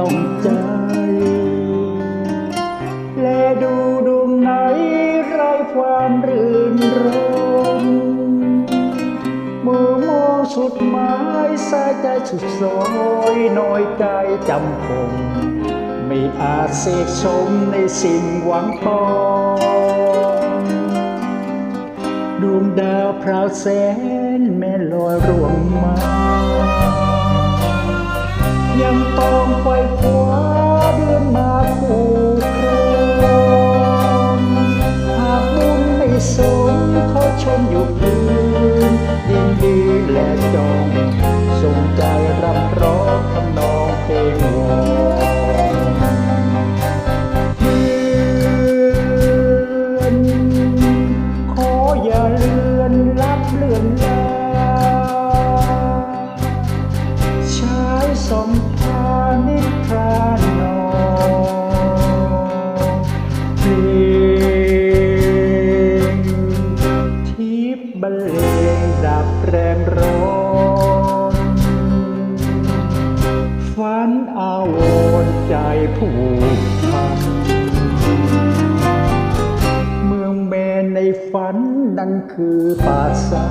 ต้องใจ แลดูดวงไหนไรความรื่นรมมือมองสุดหมายสายใจสุดซอยน้อยใจจำคง ไม่อาจเสกสมในสิ่งหวังปองดวงดาวพราวแสนแม่ลอยร่วงมา ยังต้องไฟคว้า สมภานิทรานองเพลงทิพบรรเลงดับแรงร้อนฝันอาวรใจผูกพันเมืองแมนในฝันนั่นคือป่าสา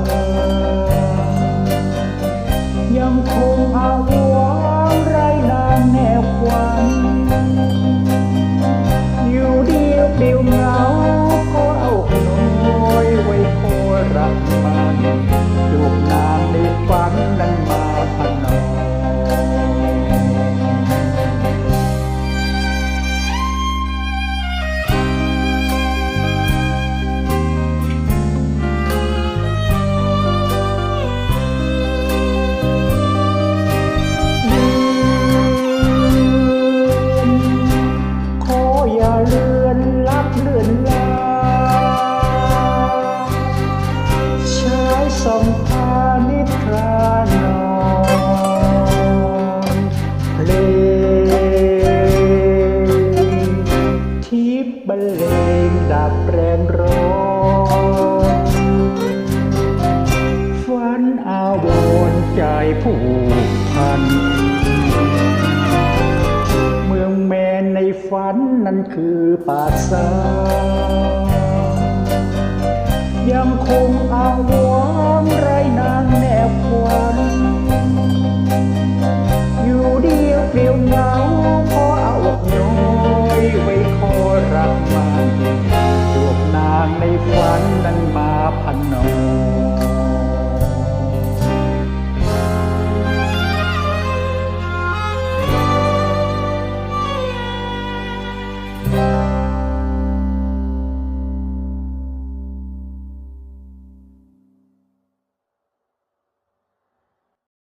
อ ทิพย์บรรเลงดับแรงร้อนฝันอาวรใจผูกพัน เมืองแมนในฝันนั่นคือป่าสายังคงอาวร